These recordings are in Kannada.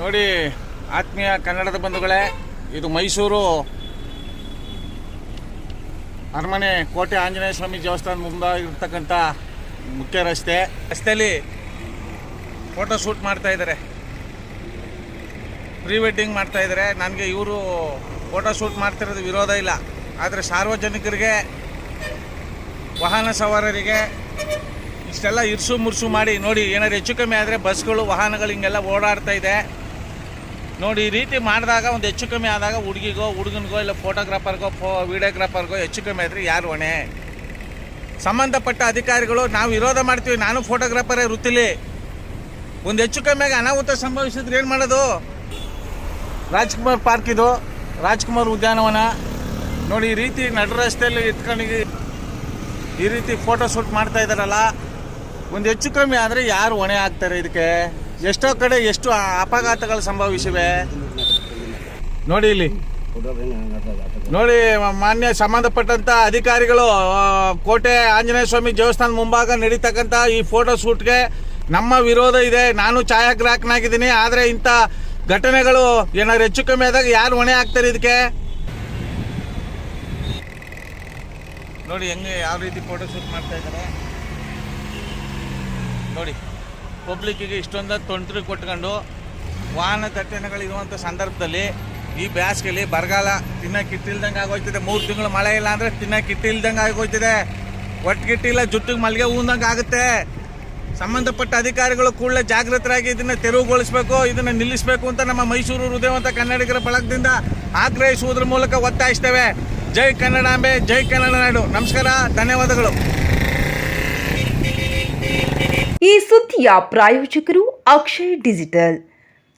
ನೋಡಿ, ಆತ್ಮೀಯ ಕನ್ನಡದ ಬಂಧುಗಳೇ, ಇದು ಮೈಸೂರು ಅರಮನೆ ಕೋಟೆ ಆಂಜನೇಯ ಸ್ವಾಮಿ ದೇವಸ್ಥಾನ ಮುಂದಾಗಿರ್ತಕ್ಕಂಥ ಮುಖ್ಯ ರಸ್ತೆ. ರಸ್ತೆಯಲ್ಲಿ ಫೋಟೋ ಶೂಟ್ ಮಾಡ್ತಾ ಇದ್ದಾರೆ. ಪ್ರೀ ವೆಡ್ಡಿಂಗ್ ಮಾಡ್ತಾ ಇದ್ದಾರೆ. ನನಗೆ ಇವರು ಫೋಟೋ ಶೂಟ್ ಮಾಡ್ತಿರೋದು ವಿರೋಧ ಇಲ್ಲ. ಆದರೆ ಸಾರ್ವಜನಿಕರಿಗೆ, ವಾಹನ ಸವಾರರಿಗೆ ಇಷ್ಟೆಲ್ಲ ಇರ್ಸು ಮುರ್ಸು ಮಾಡಿ ನೋಡಿ, ಏನಾದ್ರು ಹೆಚ್ಚು ಕಮ್ಮಿ ಆದರೆ ಬಸ್ಗಳು, ವಾಹನಗಳು ಹಿಂಗೆಲ್ಲ ಓಡಾಡ್ತಾ ಇದೆ. ನೋಡಿ, ಈ ರೀತಿ ಮಾಡಿದಾಗ ಒಂದು ಹೆಚ್ಚು ಕಮ್ಮಿ ಆದಾಗ ಹುಡುಗಿಗೋ, ಹುಡುಗನಿಗೋ, ಇಲ್ಲ ಫೋಟೋಗ್ರಾಫರ್ಗೋ ಫೋ ವಿಡಿಯೋಗ್ರಾಫರ್ಗೋ ಹೆಚ್ಚು ಕಮ್ಮಿ ಆದರೆ ಯಾರು ಹೊಣೆ? ಸಂಬಂಧಪಟ್ಟ ಅಧಿಕಾರಿಗಳು, ನಾವು ವಿರೋಧ ಮಾಡ್ತೀವಿ, ನಾನು ಫೋಟೋಗ್ರಾಫರೇ ವೃತ್ತಿಲಿ. ಒಂದು ಹೆಚ್ಚು ಕಮ್ಮಿಯಾಗಿ ಅನಾಹುತ ಸಂಭವಿಸಿದ್ರೆ ಏನು ಮಾಡೋದು? ರಾಜ್ಕುಮಾರ್ ಪಾರ್ಕ್ ಇದು, ರಾಜ್ಕುಮಾರ್ ಉದ್ಯಾನವನ. ನೋಡಿ, ಈ ರೀತಿ ನಡು ರಸ್ತೆಯಲ್ಲಿ ಇಟ್ಕೊಂಡು ಈ ರೀತಿ ಫೋಟೋ ಶೂಟ್ ಮಾಡ್ತಾ ಇದ್ದಾರಲ್ಲ, ಒಂದು ಹೆಚ್ಚು ಕಮ್ಮಿ ಆದರೆ ಯಾರು ಹೊಣೆ ಆಗ್ತಾರೆ ಇದಕ್ಕೆ? ಎಷ್ಟೋ ಕಡೆ ಎಷ್ಟು ಅಪಘಾತಗಳು ಸಂಭವಿಸಿವೆ. ನೋಡಿ ಇಲ್ಲಿ. ನೋಡಿ, ಮಾನ್ಯ ಸಂಬಂಧಪಟ್ಟಂತ ಅಧಿಕಾರಿಗಳು ಕೋಟೆ ಆಂಜನೇಯ ಸ್ವಾಮಿ ದೇವಸ್ಥಾನ ಮುಂಭಾಗ ನಡೀತಕ್ಕಂಥ ಈ ಫೋಟೋ ಶೂಟ್ಗೆ ನಮ್ಮ ವಿರೋಧ ಇದೆ. ನಾನು ಛಾಯಾಗ್ರಾಹಕನಾಗಿದ್ದೀನಿ. ಆದರೆ ಇಂಥ ಘಟನೆಗಳು ಏನಾದ್ರು ಹೆಚ್ಚು ಕಮ್ಮಿ ಆದಾಗ ಯಾರು ಹೊಣೆ ಆಗ್ತಾರೆ ಇದಕ್ಕೆ? ನೋಡಿ, ಹೆಂಗೆ ಯಾವ ರೀತಿ ಫೋಟೋ ಶೂಟ್ ಮಾಡ್ತಾ ಇದ್ದಾರೆ. ನೋಡಿ. ಪಬ್ಲಿಕ್ಕಿಗೆ ಇಷ್ಟೊಂದು ತೊಂದರೆ ಕೊಟ್ಕೊಂಡು ವಾಹನ ದಟ್ಟಣೆಗಳಿರುವಂಥ ಸಂದರ್ಭದಲ್ಲಿ ಈ ಬ್ಯಾಸ್ಗೆಲಿ ಬರಗಾಲ ತಿನ್ನಕ್ಕೆ ಇಟ್ಟಿಲ್ದಂಗೆ ಆಗೋಯ್ತದೆ. ಮೂರು ತಿಂಗಳು ಮಳೆ ಇಲ್ಲ ಅಂದರೆ ತಿನ್ನಕ್ಕೆ ಇಟ್ಟಿಲ್ದಂಗೆ ಆಗೋಯ್ತಿದೆ. ಒಟ್ಟಿಗಿಟ್ಟಿಲ್ಲ ಜುಟ್ಟಿಗೆ ಮಲ್ಲಿಗೆ ಹೂದಂಗೆ ಆಗುತ್ತೆ. ಸಂಬಂಧಪಟ್ಟ ಅಧಿಕಾರಿಗಳು ಕೂಡಲೇ ಜಾಗೃತರಾಗಿ ಇದನ್ನು ತೆರವುಗೊಳಿಸಬೇಕು, ಇದನ್ನು ನಿಲ್ಲಿಸಬೇಕು ಅಂತ ನಮ್ಮ ಮೈಸೂರು ಹೃದಯವಂತ ಕನ್ನಡಿಗರ ಬಳಗದಿಂದ ಆಗ್ರಹಿಸುವುದರ ಮೂಲಕ ಒತ್ತಾಯಿಸ್ತೇವೆ. ಜೈ ಕನ್ನಡಾಂಬೆ ಜೈ ಕನ್ನಡ ನಾಡು. ನಮಸ್ಕಾರ, ಧನ್ಯವಾದಗಳು. ಈ ಸುದ್ದಿಯ ಪ್ರಾಯೋಜಕರು Akshay digital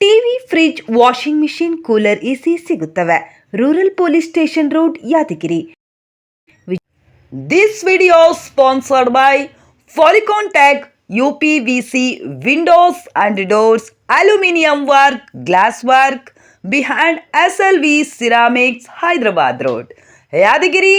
TV fridge washing machine cooler AC ಸಿಗುತ್ತವೆ rural police station road Yadgiri this video sponsored by Falicon tag UPVC windows and doors aluminium work glass work behind S L V ceramics Hyderabad road Yadgiri